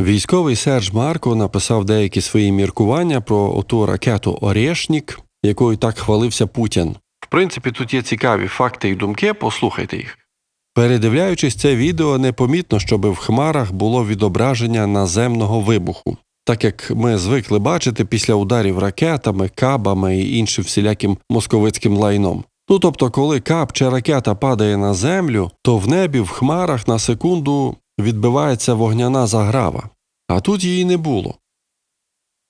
Військовий Серж Марко написав деякі свої міркування про оту ракету Орешнік, якою так хвалився Путін. В принципі, тут є цікаві факти і думки, послухайте їх. Передивляючись це відео, непомітно, щоб в хмарах було відображення наземного вибуху, так як ми звикли бачити після ударів ракетами, кабами і іншим всіляким московицьким лайном. Ну тобто, коли кап чи ракета падає на землю, то в небі в хмарах на секунду відбивається вогняна заграва, а тут її не було.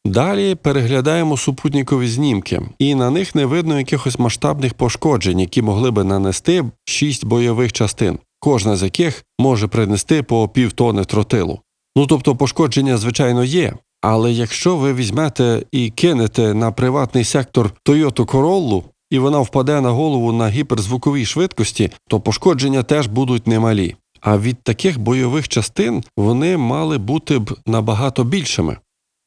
Далі переглядаємо супутникові знімки, і на них не видно якихось масштабних пошкоджень, які могли би нанести шість бойових частин, кожна з яких може принести по півтони тротилу. Ну тобто пошкодження, звичайно, є. Але якщо ви візьмете і кинете на приватний сектор Toyota Corolla, і вона впаде на голову на гіперзвуковій швидкості, то пошкодження теж будуть немалі. А від таких бойових частин вони мали бути б набагато більшими.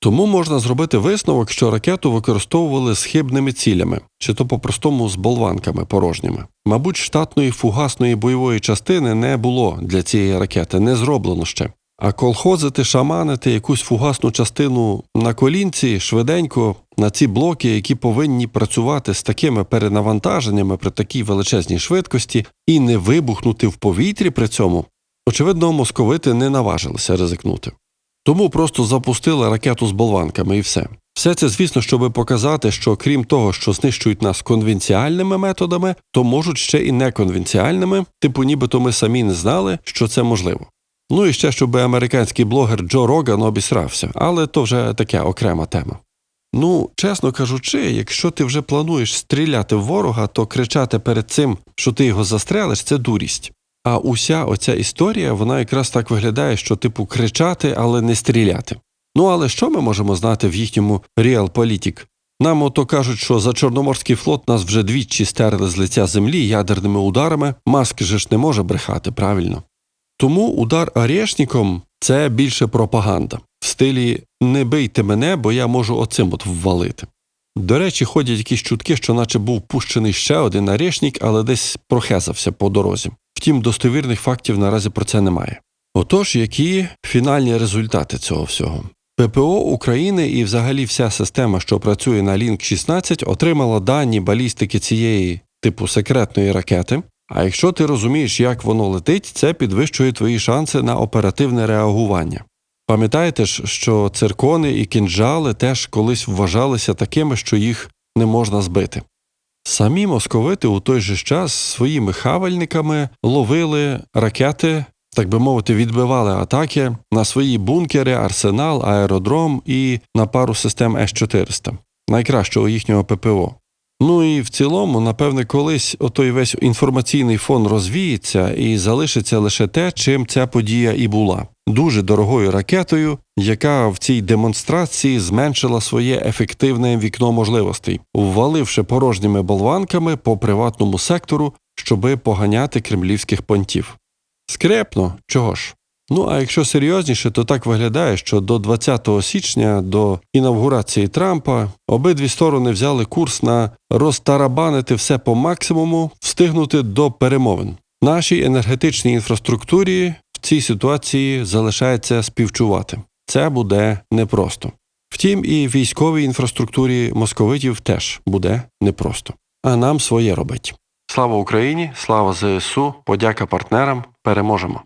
Тому можна зробити висновок, що ракету використовували з хибними цілями, чи то по-простому з болванками порожніми. Мабуть, штатної фугасної бойової частини не було для цієї ракети, не зроблено ще. А колхозити, шаманити якусь фугасну частину на колінці швиденько на ці блоки, які повинні працювати з такими перенавантаженнями при такій величезній швидкості і не вибухнути в повітрі при цьому, очевидно, московити не наважилися ризикнути. Тому просто запустили ракету з болванками і все. Все це, звісно, щоб показати, що крім того, що знищують нас конвенціальними методами, то можуть ще і неконвенціальними, типу нібито ми самі не знали, що це можливо. Ну і ще щоб американський блогер Джо Роган обісрався, але то вже таке окрема тема. Ну, чесно кажучи, якщо ти вже плануєш стріляти в ворога, то кричати перед цим, що ти його застрелиш, це дурість. А уся оця історія, вона якраз так виглядає, що типу кричати, але не стріляти. Ну але що ми можемо знати в їхньому Realpolitik? Нам ото кажуть, що за Чорноморський флот нас вже двічі стерли з лиця землі ядерними ударами, маски же ж не може брехати, правильно. Тому удар Орешніком – це більше пропаганда стилі не бийте мене, бо я можу оцим от ввалити. До речі, ходять якісь чутки, що наче був пущений ще один Орешнік, але десь прохезався по дорозі. Втім, достовірних фактів наразі про це немає. Отож, які фінальні результати цього всього? ППО України і взагалі вся система, що працює на Link 16, отримала дані балістики цієї типу секретної ракети. А якщо ти розумієш, як воно летить, це підвищує твої шанси на оперативне реагування. Пам'ятаєте ж, що циркони і кінжали теж колись вважалися такими, що їх не можна збити. Самі московити у той же час своїми хавальниками ловили ракети, так би мовити, відбивали атаки на свої бункери, арсенал, аеродром і на пару систем С-400, найкращого їхнього ППО. Ну і в цілому, напевне, колись отой весь інформаційний фон розвіється і залишиться лише те, чим ця подія і була дуже дорогою ракетою, яка в цій демонстрації зменшила своє ефективне вікно можливостей, вваливши порожніми болванками по приватному сектору, щоби поганяти кремлівських понтів. Скрепно, чого ж? Ну а якщо серйозніше, то так виглядає, що до 20 січня, до інавгурації Трампа, обидві сторони взяли курс на розтарабанити все по максимуму, встигнути до перемовин. Нашій енергетичній інфраструктурі в цій ситуації залишається співчувати. Це буде непросто. Втім, і військовій інфраструктурі московитів теж буде непросто. А нам своє робить. Слава Україні, слава ЗСУ, подяка партнерам. Переможемо.